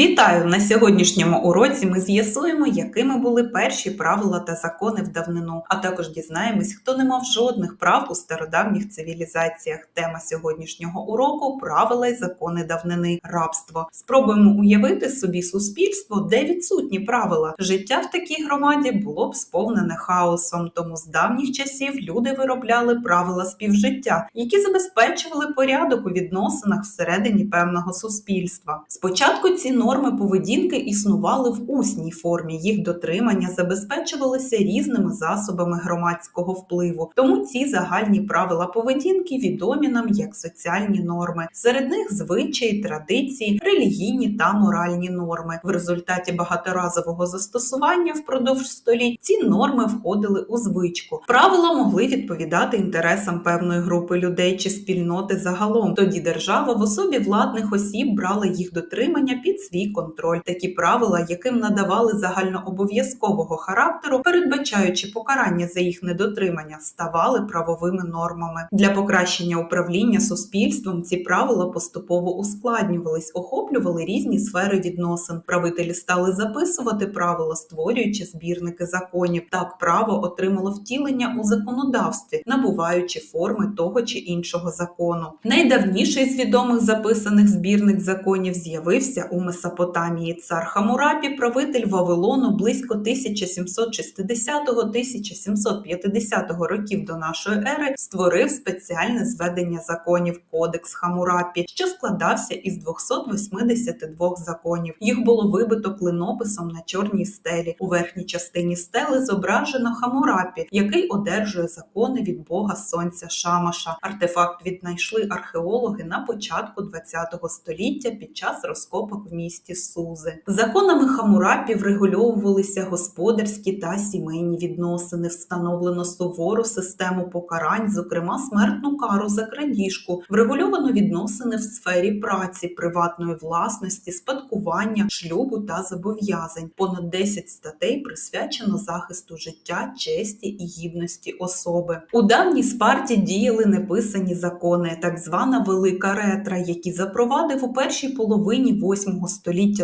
Вітаю! На сьогоднішньому уроці ми з'ясуємо, якими були перші правила та закони в давнину, а також дізнаємось, хто не мав жодних прав у стародавніх цивілізаціях. Тема сьогоднішнього уроку правила й закони давнини, рабство. Спробуємо уявити собі суспільство, де відсутні правила. Життя в такій громаді було б сповнене хаосом, тому з давніх часів люди виробляли правила співжиття, які забезпечували порядок у відносинах всередині певного суспільства. Спочатку ці норми поведінки існували в усній формі, їх дотримання забезпечувалося різними засобами громадського впливу. Тому ці загальні правила поведінки відомі нам як соціальні норми. Серед них звичаї, традиції, релігійні та моральні норми. В результаті багаторазового застосування впродовж століть ці норми входили у звичку. Правила могли відповідати інтересам певної групи людей чи спільноти загалом. Тоді держава в особі владних осіб брала їх дотримання під свій контроль. Такі правила, яким надавали загальнообов'язкового характеру, передбачаючи покарання за їх недотримання, ставали правовими нормами. Для покращення управління суспільством ці правила поступово ускладнювались, охоплювали різні сфери відносин. Правителі стали записувати правила, створюючи збірники законів. Так право отримало втілення у законодавстві, набуваючи форми того чи іншого закону. Найдавніший з відомих записаних збірник законів з'явився у Месопотамії. Цар Хамурапі, правитель Вавилону, близько 1760-1750 років до нашої ери, створив спеціальне зведення законів Кодекс Хамурапі, що складався із 282 законів. Їх було вибито клинописом на чорній стелі. У верхній частині стели зображено Хамурапі, який одержує закони від Бога Сонця Шамаша. Артефакт віднайшли археологи на початку ХХ століття під час розкопок в місті Сузи. Законами Хамурапі врегульовувалися господарські та сімейні відносини. Встановлено сувору систему покарань, зокрема смертну кару за крадіжку. Врегульовано відносини в сфері праці, приватної власності, спадкування, шлюбу та зобов'язань. Понад 10 статей присвячено захисту життя, честі і гідності особи. У давній Спарті діяли неписані закони, так звана велика ретра, які запровадив у першій половині 8 століття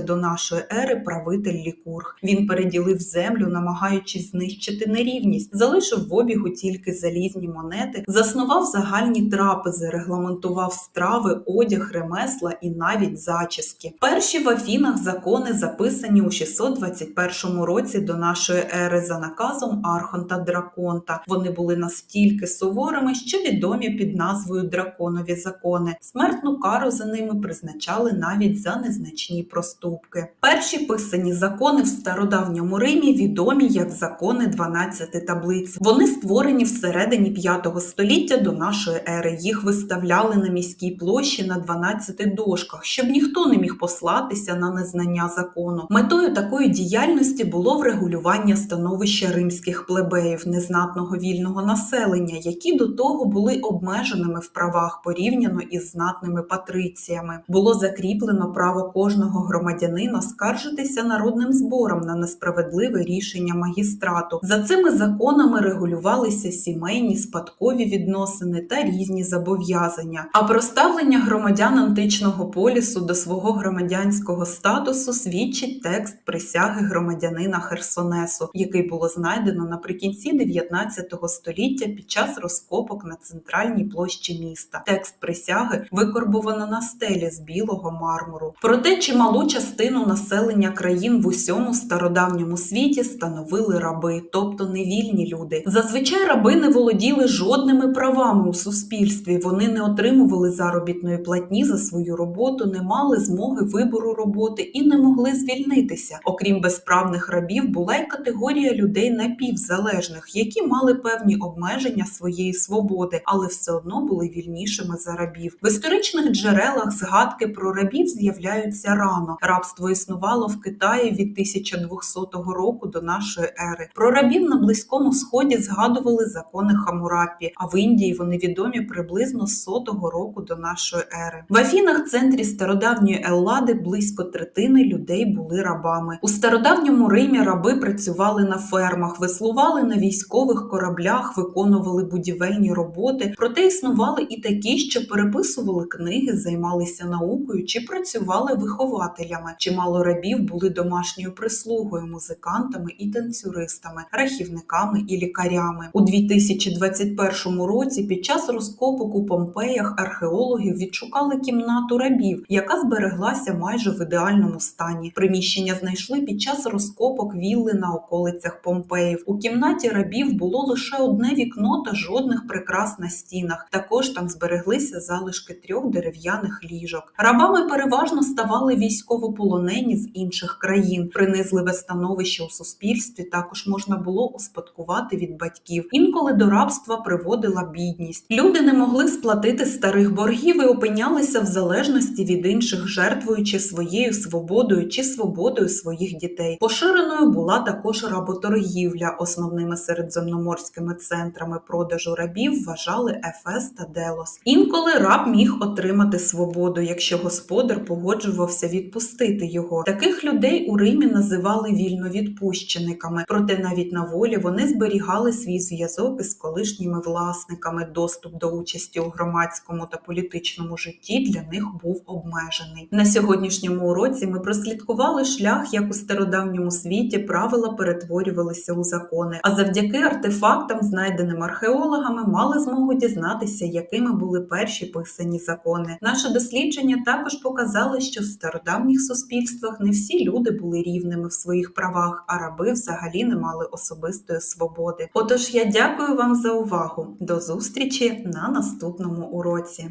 до нашої ери правитель Лікург. Він переділив землю, намагаючись знищити нерівність, залишив в обігу тільки залізні монети, заснував загальні трапези, регламентував страви, одяг, ремесла і навіть зачіски. Перші в Афінах закони записані у 621 році до нашої ери за наказом Архонта Драконта. Вони були настільки суворими, що відомі під назвою Драконові закони. Смертну кару за ними призначали навіть за незначні проступки. Перші писані закони в стародавньому Римі відомі як закони 12 таблиць. Вони створені всередині 5 століття до нашої ери. Їх виставляли на міській площі на 12 дошках, щоб ніхто не міг послатися на незнання закону. Метою такої діяльності було врегулювання становища римських плебеїв, незнатного вільного населення, які до того були обмеженими в правах порівняно із знатними патриціями. Було закріплено право кожного громадянина скаржитися народним збором на несправедливе рішення магістрату. За цими законами регулювалися сімейні спадкові відносини та різні зобов'язання. А про ставлення громадян античного полісу до свого громадянського статусу свідчить текст присяги громадянина Херсонесу, який було знайдено наприкінці 19 століття під час розкопок на центральній площі міста. Текст присяги викорбовано на стелі з білого мармуру. Проте чималу частину населення країн в усьому стародавньому світі становили раби, тобто невільні люди. Зазвичай раби не володіли жодними правами у суспільстві. Вони не отримували заробітної платні за свою роботу, не мали змоги вибору роботи і не могли звільнитися. Окрім безправних рабів, була й категорія людей напівзалежних, які мали певні обмеження своєї свободи, але все одно були вільнішими за рабів. В історичних джерелах згадки про рабів з'являються рано. Рабство існувало в Китаї від 1200 року до нашої ери. Про рабів на близькому сході згадували закони Хамурапі, а в Індії вони відомі приблизно з 100 року до нашої ери. В Афінах, центрі стародавньої Еллади, близько третини людей були рабами. У стародавньому Римі раби працювали на фермах, веслували на військових кораблях, виконували будівельні роботи. Проте існували і такі, що переписували книги, займалися наукою чи працювали вихователями вихователями. Чимало рабів були домашньою прислугою, музикантами і танцюристами, рахівниками і лікарями. У 2021 році під час розкопок у Помпеях археологів відшукали кімнату рабів, яка збереглася майже в ідеальному стані. Приміщення знайшли під час розкопок вілли на околицях Помпеїв. У кімнаті рабів було лише одне вікно та жодних прикрас на стінах. Також там збереглися залишки трьох дерев'яних ліжок. Рабами переважно ставали військовополонені з інших країн. Принизливе становище у суспільстві також можна було успадкувати від батьків. Інколи до рабства приводила бідність. Люди не могли сплатити старих боргів і опинялися в залежності від інших, жертвуючи своєю свободою чи свободою своїх дітей. Поширеною була також работоргівля. Основними середземноморськими центрами продажу рабів вважали Ефес та Делос. Інколи раб міг отримати свободу, якщо господар погоджувався відпустити його. Таких людей у Римі називали вільновідпущениками, проте навіть на волі вони зберігали свій зв'язок із колишніми власниками. Доступ до участі у громадському та політичному житті для них був обмежений. На сьогоднішньому уроці ми прослідкували шлях, як у стародавньому світі правила перетворювалися у закони, а завдяки артефактам, знайденим археологами, мали змогу дізнатися, якими були перші писані закони. Наше дослідження також показало, що в стародавніх суспільствах не всі люди були рівними в своїх правах, а раби взагалі не мали особистої свободи. Отож, я дякую вам за увагу. До зустрічі на наступному уроці.